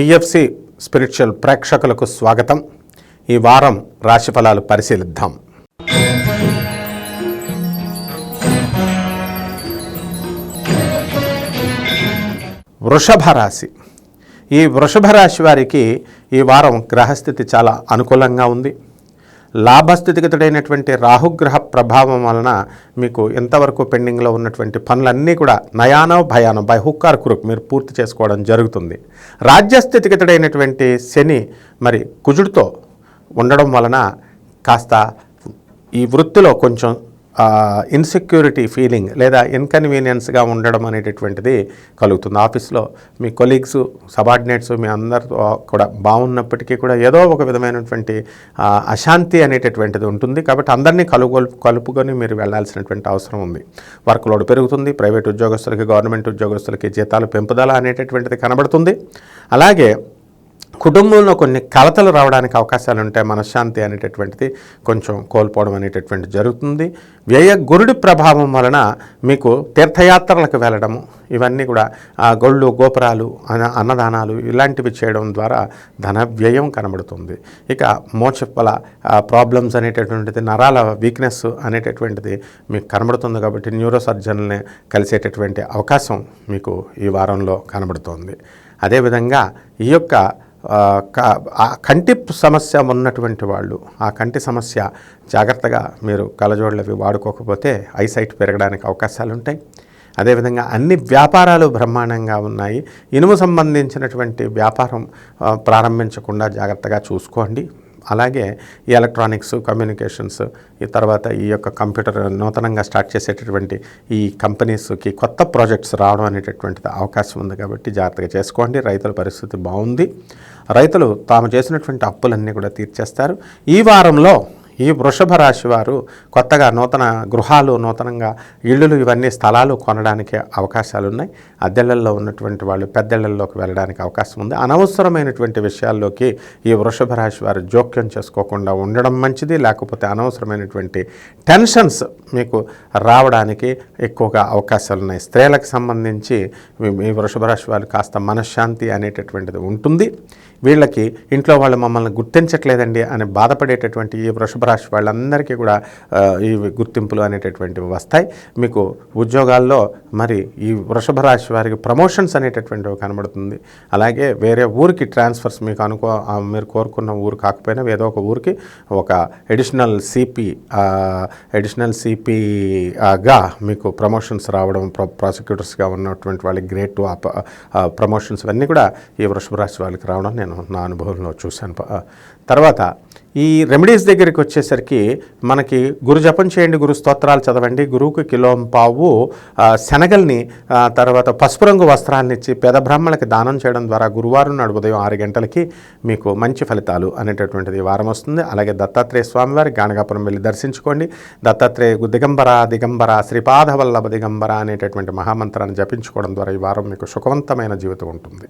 TFC spiritual ప్రేక్షకులకు స్వాగతం. ఈ వారం రాశిఫలాలు పరిశీలిద్దాం. వృషభ రాశి. ఈ వృషభ రాశి వారికి ఈ వారం గ్రహస్థితి చాలా అనుకూలంగా ఉంది. లాభస్థితిగతుడైనటువంటి రాహుగ్రహ ప్రభావం వలన మీకు ఎంతవరకు పెండింగ్లో ఉన్నటువంటి పనులన్నీ కూడా నయానో భయానో బై హుక్కార్ కురుక్ మీరు పూర్తి చేసుకోవడం జరుగుతుంది. రాజ్యస్థితిగతుడైనటువంటి శని మరి కుజుడితో ఉండడం వలన కాస్త ఈ వృత్తిలో కొంచెం ఇన్సెక్యూరిటీ ఫీలింగ్ లేదా ఇన్కన్వీనియన్స్గా ఉండడం అనేటటువంటిది కలుగుతుంది. ఆఫీస్లో మీ కొలీగ్స్ సబార్డినేట్స్ మీ అందరితో కూడా బాగున్నప్పటికీ కూడా ఏదో ఒక విధమైనటువంటి అశాంతి అనేటటువంటిది ఉంటుంది. కాబట్టి అందరినీ కలుగు కలుపుకొని మీరు వెళ్ళాల్సినటువంటి అవసరం ఉంది. వర్క్ లోడ్ పెరుగుతుంది. ప్రైవేట్ ఉద్యోగస్తులకి గవర్నమెంట్ ఉద్యోగస్తులకి జీతాలు పెంపుదల అనేటటువంటిది కనబడుతుంది. అలాగే కుటుంబంలో కొన్ని కలతలు రావడానికి అవకాశాలు ఉంటాయి మనశ్శాంతి అనేటటువంటిది కొంచెం కోల్పోవడం అనేటటువంటి జరుగుతుంది. వ్యయ గురుడి ప్రభావం వలన మీకు తీర్థయాత్రలకు వెళ్ళడము ఇవన్నీ కూడా గొళ్ళు గోపురాలు అన్నదానాలు ఇలాంటివి చేయడం ద్వారా ధన వ్యయం కనబడుతుంది. ఇక మోచప్పల ప్రాబ్లమ్స్ అనేటటువంటిది నరాల వీక్నెస్ అనేటటువంటిది మీకు కనబడుతుంది కాబట్టి న్యూరో సర్జన్ని కలిసేటటువంటి అవకాశం మీకు ఈ వారంలో కనబడుతోంది. అదేవిధంగా ఈ యొక్క కంటి సమస్య ఉన్నటువంటి వాళ్ళు ఆ కంటి సమస్య జాగ్రత్తగా మీరు కలజోళ్ళవి వాడుకోకపోతే ఐసైట్ పెరగడానికి అవకాశాలు ఉంటాయి అదేవిధంగా అన్ని వ్యాపారాలు బ్రహ్మాండంగా ఉన్నాయి. ఇనుము సంబంధించినటువంటి వ్యాపారం ప్రారంభించకుండా జాగ్రత్తగా చూసుకోండి. అలాగే ఈ ఎలక్ట్రానిక్స్ కమ్యూనికేషన్స్ ఈ తర్వాత ఈ యొక్క కంప్యూటర్ నూతనంగా స్టార్ట్ చేసేటటువంటి ఈ కంపెనీస్కి కొత్త ప్రాజెక్ట్స్ రావడం అనేటటువంటిది అవకాశం ఉంది కాబట్టి జాగ్రత్తగా చేసుకోండి. రైతుల పరిస్థితి బాగుంది. రైతులు తాము చేసినటువంటి అప్పులన్నీ కూడా తీర్చేస్తారు. ఈ వారంలో ఈ వృషభ రాశి వారు కొత్తగా నూతన గృహాలు నూతనంగా ఇళ్ళు ఇవన్నీ స్థలాలు కొనడానికి అవకాశాలు ఉన్నాయి అద్దెళ్ళలో ఉన్నటువంటి వాళ్ళు పెద్దళ్ళలోకి వెళ్ళడానికి అవకాశం ఉంది. అనవసరమైనటువంటి విషయాల్లోకి ఈ వృషభ రాశి వారు జోక్యం చేసుకోకుండా ఉండడం మంచిది. లేకపోతే అనవసరమైనటువంటి టెన్షన్స్ మీకు రావడానికి ఎక్కువగా అవకాశాలు ఉన్నాయి. స్త్రీలకు సంబంధించి మీ- వృషభ రాశి వాళ్ళు కాస్త మనశ్శాంతి అనేటటువంటిది ఉంటుంది. వీళ్ళకి ఇంట్లో వాళ్ళు మమ్మల్ని గుర్తించట్లేదండి అని బాధపడేటటువంటి ఈ వృషభ రాశి వాళ్ళందరికీ కూడా ఈ గుర్తింపులు అనేటటువంటివి వస్తాయి. మీకు ఉద్యోగాల్లో మరి ఈ వృషభ రాశి వారికి ప్రమోషన్స్ అనేటటువంటివి కనబడుతుంది. అలాగే వేరే ఊరికి ట్రాన్స్ఫర్స్ మీకు అనుకో మీరు కోరుకున్న ఊరు కాకపోయినా ఏదో ఒక ఊరికి ఒక ఎడిషనల్ సిపి ఎడిషనల్ సిపిగా మీకు ప్రమోషన్స్ రావడం ప్రాసిక్యూటర్స్గా ఉన్నటువంటి వాళ్ళకి గ్రేట్ టు ప్రమోషన్స్ ఇవన్నీ కూడా ఈ వృషభ రాశి వాళ్ళకి రావడం నేను నా అనుభవంలో చూశాను. తర్వాత ఈ రెమెడీస్ దగ్గరికి వచ్చేసరికి మనకి గురు జపం చేయండి గురు స్తోత్రాలు చదవండి గురువుకి కిలోం పావు శనగల్ని తర్వాత పసుపు రంగు వస్త్రాన్ని ఇచ్చి పేద బ్రాహ్మణులకి దానం చేయడం ద్వారా గురువారం నాడు ఉదయం ఆరు గంటలకి మీకు మంచి ఫలితాలు అనేటటువంటిది ఈ వారం వస్తుంది. అలాగే దత్తాత్రేయ స్వామివారి గానగాపురం వెళ్ళి దర్శించుకోండి. దత్తాత్రేయ దిగంబర దిగంబర శ్రీపాద వల్లభ దిగంబర అనేటటువంటి మహామంత్రాన్ని జపించుకోవడం ద్వారా ఈ వారం మీకు సుఖవంతమైన జీవితం ఉంటుంది.